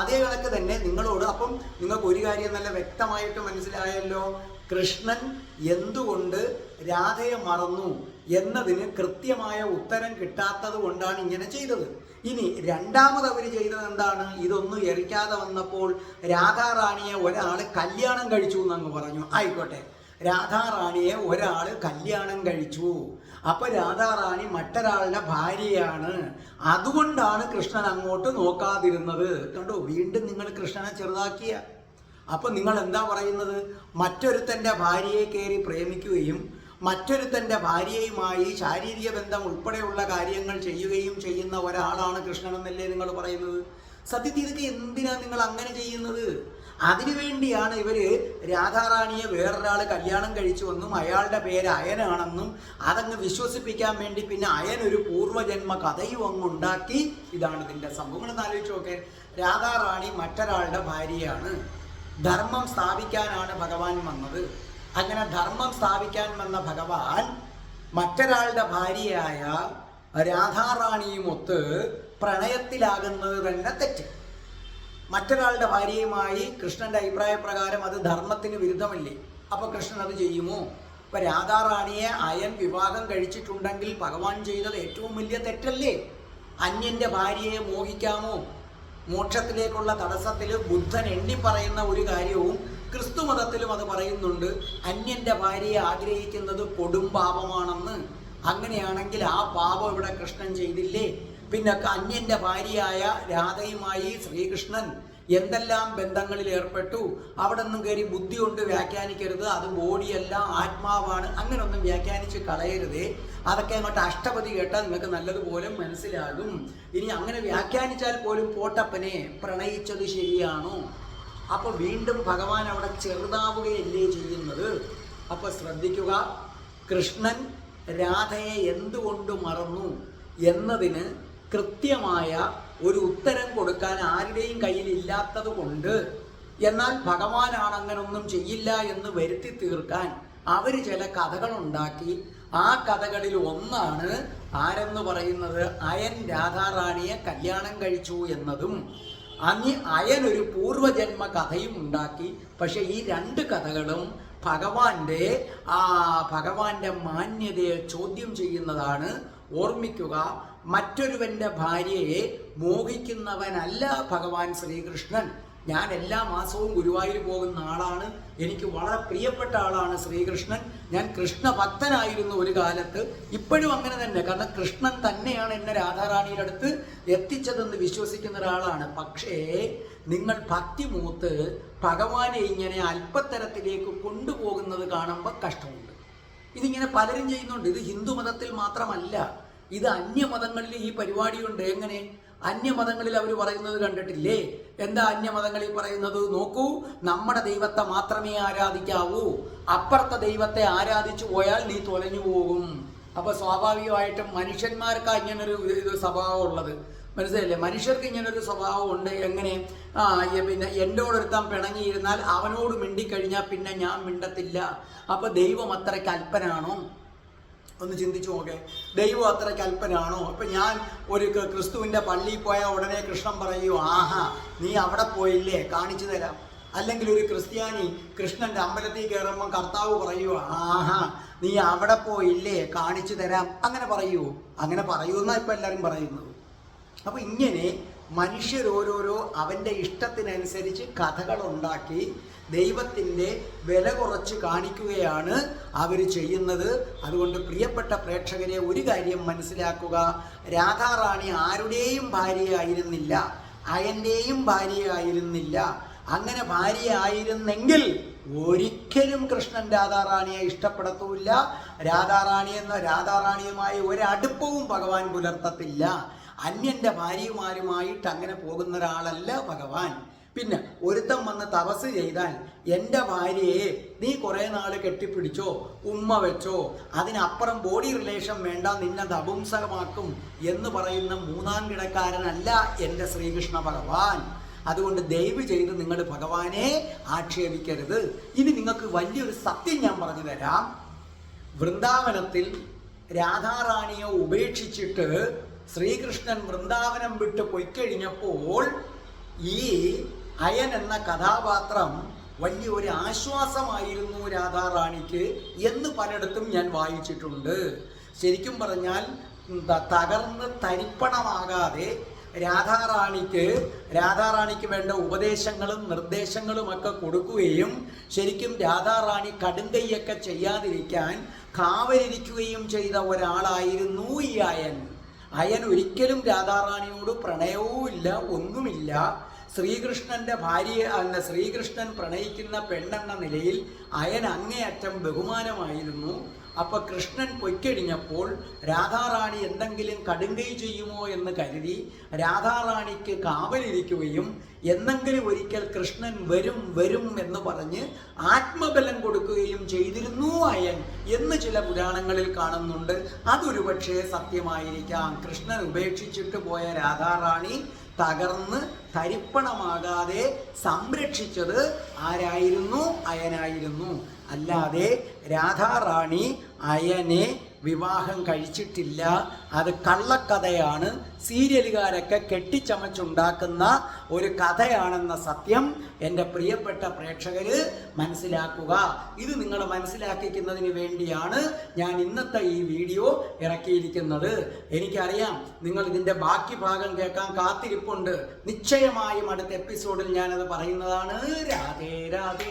അതേ കണക്ക് തന്നെ നിങ്ങളോട് അപ്പം നിങ്ങൾക്ക് ഒരു കാര്യം നല്ല വ്യക്തമായിട്ട് മനസ്സിലായല്ലോ. കൃഷ്ണൻ എന്തുകൊണ്ട് രാധയെ മറന്നു എന്നതിന് കൃത്യമായ ഉത്തരം കിട്ടാത്തത് കൊണ്ടാണ് ഇങ്ങനെ ചെയ്തത്. ഇനി രണ്ടാമത് അവർ ചെയ്തത് എന്താണ്? ഇതൊന്നും എറിക്കാതെ വന്നപ്പോൾ രാധാറാണിയെ ഒരാൾ കല്യാണം കഴിച്ചു എന്നങ്ങ് പറഞ്ഞു. ആയിക്കോട്ടെ. രാധാറാണിയെ ഒരാൾ കല്യാണം കഴിച്ചു. അപ്പൊ രാധാറാണി മറ്റൊരാളുടെ ഭാര്യയാണ്. അതുകൊണ്ടാണ് കൃഷ്ണൻ അങ്ങോട്ട് നോക്കാതിരുന്നത്. കണ്ടോ? വീണ്ടും നിങ്ങൾ കൃഷ്ണനെ ചെറുതാക്കിയ. അപ്പൊ നിങ്ങൾ എന്താ പറയുന്നത്? മറ്റൊരുത്തന്റെ ഭാര്യയെ കയറി പ്രേമിക്കുകയും മറ്റൊരുത്തന്റെ ഭാര്യയുമായി ശാരീരിക ബന്ധം ഉൾപ്പെടെയുള്ള കാര്യങ്ങൾ ചെയ്യുകയും ചെയ്യുന്ന ഒരാളാണ് കൃഷ്ണനെന്നല്ലേ നിങ്ങൾ പറയുന്നത്? സത്യത്തിൽ ഇതൊക്കെ എന്തിനാണ് നിങ്ങൾ അങ്ങനെ ചെയ്യുന്നത്? അതിനുവേണ്ടിയാണ് ഇവർ രാധാറാണിയെ വേറൊരാൾ കല്യാണം കഴിച്ചുവെന്നും അയാളുടെ പേര് അയനാണെന്നും അതങ്ങ് വിശ്വസിപ്പിക്കാൻ വേണ്ടി പിന്നെ അയൻ ഒരു പൂർവജന്മ കഥയും അങ്ങ് ഉണ്ടാക്കി. ഇതാണ് ഇതിന്റെ സംഭവം. ഒന്ന് ആലോചിച്ചു നോക്കെ. രാധാറാണി മറ്റൊരാളുടെ ഭാര്യയാണ്. ധർമ്മം സ്ഥാപിക്കാനാണ് ഭഗവാൻ വന്നത്. അങ്ങനെ ധർമ്മം സ്ഥാപിക്കാൻ വന്ന ഭഗവാൻ മറ്റൊരാളുടെ ഭാര്യയായ രാധാറാണിയുമൊത്ത് പ്രണയത്തിലാകുന്നത് തന്നെ തെറ്റ്. മറ്റൊരാളുടെ ഭാര്യയുമായി കൃഷ്ണന്റെ അഭിപ്രായ പ്രകാരം അത് ധർമ്മത്തിന് വിരുദ്ധമല്ലേ? അപ്പൊ കൃഷ്ണൻ അത് ചെയ്യുമോ? ഇപ്പൊ രാധാറാണിയെ അയൻ വിവാഹം കഴിച്ചിട്ടുണ്ടെങ്കിൽ ഭഗവാൻ ചെയ്തത് ഏറ്റവും വലിയ തെറ്റല്ലേ? അന്യന്റെ ഭാര്യയെ മോഹിക്കാമോ? മോക്ഷത്തിലേക്കുള്ള തടസ്സത്തിൽ ബുദ്ധൻ എണ്ണി പറയുന്ന ഒരു കാര്യവും ക്രിസ്തു മതത്തിലും അത് പറയുന്നുണ്ട്. അന്യന്റെ ഭാര്യയെ ആഗ്രഹിക്കുന്നത് കൊടും പാപമാണെന്ന്. അങ്ങനെയാണെങ്കിൽ ആ പാപം ഇവിടെ കൃഷ്ണൻ ചെയ്തില്ലേ? പിന്നെ അന്യന്റെ ഭാര്യയായ രാധയുമായി ശ്രീകൃഷ്ണൻ എന്തെല്ലാം ബന്ധങ്ങളിൽ ഏർപ്പെട്ടു? അവിടെ നിന്നും കയറി ബുദ്ധി കൊണ്ട് വ്യാഖ്യാനിക്കരുത്. അത് ബോഡിയല്ല ആത്മാവാണ്. അങ്ങനൊന്നും വ്യാഖ്യാനിച്ച് കളയരുതേ. അതൊക്കെ അങ്ങോട്ട് അഷ്ടപതി കേട്ടാൽ നിങ്ങൾക്ക് നല്ലതുപോലെ മനസ്സിലാകും. ഇനി അങ്ങനെ വ്യാഖ്യാനിച്ചാൽ പോലും പോട്ടപ്പനെ പ്രണയിച്ചത് ശരിയാണോ? അപ്പൊ വീണ്ടും ഭഗവാൻ അവിടെ ചെറുതാവുകയല്ലേ ചെയ്യുന്നത്? അപ്പൊ ശ്രദ്ധിക്കുക കൃഷ്ണൻ രാധയെ എന്തുകൊണ്ട് മറന്നു എന്നതിന് കൃത്യമായ ഒരു ഉത്തരം കൊടുക്കാൻ ആരുടെയും കയ്യിൽ ഇല്ലാത്തത് കൊണ്ട് എന്നാൽ ഭഗവാനാണ് അങ്ങനൊന്നും ചെയ്യില്ല എന്ന് വരുത്തി തീർക്കാൻ അവർ ചില കഥകളുണ്ടാക്കി. ആ കഥകളിൽ ഒന്നാണ് ആരെന്ന് പറയുന്നത്? അയൻ രാധാറാണിയെ കല്യാണം കഴിച്ചു എന്നതും അങ്ങ് അയനൊരു പൂർവജന്മ കഥയും ഉണ്ടാക്കി. പക്ഷെ ഈ രണ്ട് കഥകളും ഭഗവാന്റെ ആ ഭഗവാന്റെ മാന്യതയെ ചോദ്യം ചെയ്യുന്നതാണ്. ഓർമ്മിക്കുക മറ്റൊരുവന്റെ ഭാര്യയെ മോഹിക്കുന്നവനല്ല ഭഗവാൻ ശ്രീകൃഷ്ണൻ. ഞാൻ എല്ലാ മാസവും ഗുരുവായൂർ പോകുന്ന ആളാണ്. എനിക്ക് വളരെ പ്രിയപ്പെട്ട ആളാണ് ശ്രീകൃഷ്ണൻ. ഞാൻ കൃഷ്ണഭക്തനായിരുന്നു ഒരു കാലത്ത്. ഇപ്പോഴും അങ്ങനെ തന്നെ. കാരണം കൃഷ്ണൻ തന്നെയാണ് എന്നെ രാധാറാണിയുടെ അടുത്ത് എത്തിച്ചതെന്ന് വിശ്വസിക്കുന്ന ഒരാളാണ്. പക്ഷേ നിങ്ങൾ ഭക്തി മൂത്ത് ഭഗവാനെ ഇങ്ങനെ അല്പത്തരത്തിലേക്ക് കൊണ്ടുപോകുന്നത് കാണുമ്പോൾ കഷ്ടമുണ്ട്. ഇതിങ്ങനെ പലരും ചെയ്യുന്നുണ്ട്. ഇത് ഹിന്ദു മതത്തിൽ മാത്രമല്ല. ഇത് അന്യമതങ്ങളിൽ ഈ പരിപാടിയുണ്ട്. എങ്ങനെ? അന്യമതങ്ങളിൽ അവർ പറയുന്നത് കണ്ടിട്ടില്ലേ? എന്താ അന്യമതങ്ങളിൽ പറയുന്നത്? നോക്കൂ നമ്മുടെ ദൈവത്തെ മാത്രമേ ആരാധിക്കാവൂ. അപ്പുറത്തെ ദൈവത്തെ ആരാധിച്ചു പോയാൽ നീ തൊലഞ്ഞു പോകും. അപ്പൊ സ്വാഭാവികമായിട്ടും മനുഷ്യന്മാർക്ക് ഇങ്ങനൊരു സ്വഭാവം ഉള്ളത്. മനസ്സിലായില്ലേ? മനുഷ്യർക്ക് ഇങ്ങനൊരു സ്വഭാവം ഉണ്ട്. എങ്ങനെ? ആ പിന്നെ എന്നോടൊരുത്താൻ പിണങ്ങിയിരുന്നാൽ അവനോട് മിണ്ടിക്കഴിഞ്ഞാൽ പിന്നെ ഞാൻ മിണ്ടത്തില്ല. അപ്പൊ ദൈവം അത്രയ്ക്ക് അല്പനാണോ? ഒന്ന് ചിന്തിച്ചു നോക്കെ. ദൈവം അത്ര കൽപ്പനാണോ അപ്പൊ ഞാൻ ഒരു ക്രിസ്തുവിന്റെ പള്ളിയിൽ പോയ ഉടനെ കൃഷ്ണൻ പറയൂ ആഹാ നീ അവിടെ പോയില്ലേ? കാണിച്ചു തരാം. അല്ലെങ്കിൽ ഒരു ക്രിസ്ത്യാനി കൃഷ്ണന്റെ അമ്പലത്തിൽ കയറുമ്പോൾ കർത്താവ് പറയൂ ആഹാ നീ അവിടെ പോയില്ലേ? കാണിച്ചു തരാം. അങ്ങനെ പറയൂ. അങ്ങനെ പറയൂ എന്നാ ഇപ്പൊ എല്ലാവരും പറയുന്നത്. അപ്പൊ ഇങ്ങനെ മനുഷ്യരോരോരോ അവന്റെ ഇഷ്ടത്തിനനുസരിച്ച് കഥകൾ ഉണ്ടാക്കി ദൈവത്തിന്റെ വില കുറച്ച് കാണിക്കുകയാണ് അവർ ചെയ്യുന്നത്. അതുകൊണ്ട് പ്രിയപ്പെട്ട പ്രേക്ഷകരെ ഒരു കാര്യം മനസ്സിലാക്കുക. രാധാറാണി ആരുടെയും ഭാര്യയായിരുന്നില്ല. അയന്റെയും ഭാര്യയായിരുന്നില്ല. അങ്ങനെ ഭാര്യയായിരുന്നെങ്കിൽ ഒരിക്കലും കൃഷ്ണൻ രാധാറാണിയെ ഇഷ്ടപ്പെടത്തുമില്ല. രാധാറാണി എന്ന രാധാറാണിയുമായി ഒരടുപ്പവും ഭഗവാൻ പുലർത്തത്തില്ല. അന്യന്റെ ഭാര്യമാരുമായിട്ട് അങ്ങനെ പോകുന്ന ഒരാളല്ല ഭഗവാൻ. പിന്നെ ഒരുത്തം വന്ന് തപസ് ചെയ്താൽ എന്റെ ഭാര്യയെ നീ കുറേ നാൾ കെട്ടിപ്പിടിച്ചോ ഉമ്മ വെച്ചോ അതിനപ്പുറം ബോഡി റിലേഷൻ വേണ്ട നിന്നെ നപുംസകമാക്കും എന്ന് പറയുന്ന മൂന്നാം കിടക്കാരനല്ല എന്റെ ശ്രീകൃഷ്ണ ഭഗവാൻ. അതുകൊണ്ട് ദയവ് ചെയ്ത് നിങ്ങൾ ഭഗവാനെ ആക്ഷേപിക്കരുത്. ഇനി നിങ്ങൾക്ക് വലിയൊരു സത്യം ഞാൻ പറഞ്ഞു തരാം. വൃന്ദാവനത്തിൽ രാധാറാണിയെ ഉപേക്ഷിച്ചിട്ട് ശ്രീകൃഷ്ണൻ വൃന്ദാവനം വിട്ട് പൊയ്ക്കഴിഞ്ഞപ്പോൾ ഈ അയൻ എന്ന കഥാപാത്രം വലിയൊരു ആശ്വാസമായിരുന്നു രാധാറാണിക്ക് എന്ന് പലയിടത്തും ഞാൻ വായിച്ചിട്ടുണ്ട്. ശരിക്കും പറഞ്ഞാൽ തകർന്ന് തരിപ്പണമാകാതെ രാധാറാണിക്ക് രാധാറാണിക്ക് വേണ്ട ഉപദേശങ്ങളും നിർദ്ദേശങ്ങളും ഒക്കെ കൊടുക്കുകയും ശരിക്കും രാധാറാണി കടുങ്കൈയൊക്കെ ചെയ്യാതിരിക്കാൻ കാവലിരിക്കുകയും ചെയ്ത ഒരാളായിരുന്നു ഈ അയൻ. അയൻ ഒരിക്കലും രാധാറാണിയോട് പ്രണയവും ഇല്ല ഒന്നുമില്ല. ശ്രീകൃഷ്ണന്റെ ഭാര്യ അല്ല ശ്രീകൃഷ്ണൻ പ്രണയിക്കുന്ന പെണ്ണെന്ന നിലയിൽ അയൻ അങ്ങേയറ്റം ബഹുമാനമായിരുന്നു. അപ്പൊ കൃഷ്ണൻ പൊയ്ക്കഴിഞ്ഞപ്പോൾ രാധാറാണി എന്തെങ്കിലും കടുങ്കൈ ചെയ്യുമോ എന്ന് കരുതി രാധാറാണിക്ക് കാവലിരിക്കുകയും എന്നെങ്കിലും ഒരിക്കൽ കൃഷ്ണൻ വരും വരും എന്ന് പറഞ്ഞ് ആത്മബലം കൊടുക്കുകയും ചെയ്തിരുന്നു അയൻ എന്ന് ചില പുരാണങ്ങളിൽ കാണുന്നുണ്ട്. അതൊരു പക്ഷേ സത്യമായിരിക്കാം. കൃഷ്ണൻ ഉപേക്ഷിച്ചിട്ട് പോയ രാധാറാണി തകർന്ന് തരിപ്പണമാകാതെ സംരക്ഷിച്ചത് ആരായിരുന്നു? അയനായിരുന്നു. അല്ലാതെ രാധാറാണി അയനെ വിവാഹം കഴിച്ചിട്ടില്ല. അത് കള്ളക്കഥയാണ്. സീരിയലുകാരൊക്കെ കെട്ടിച്ചമച്ചുണ്ടാക്കുന്ന ഒരു കഥയാണെന്ന സത്യം എന്റെ പ്രിയപ്പെട്ട പ്രേക്ഷകർ മനസ്സിലാക്കുക. ഇത് നിങ്ങൾ മനസ്സിലാക്കിക്കുന്നതിന് വേണ്ടിയാണ് ഞാൻ ഇന്നത്തെ ഈ വീഡിയോ ഇറക്കിയിരിക്കുന്നത്. എനിക്കറിയാം നിങ്ങൾ ഇതിന്റെ ബാക്കി ഭാഗം കേൾക്കാൻ കാത്തിരിപ്പുണ്ട്. നിശ്ചയമായും അടുത്ത എപ്പിസോഡിൽ ഞാനത് പറയുന്നതാണ്. രാധേ രാധേ.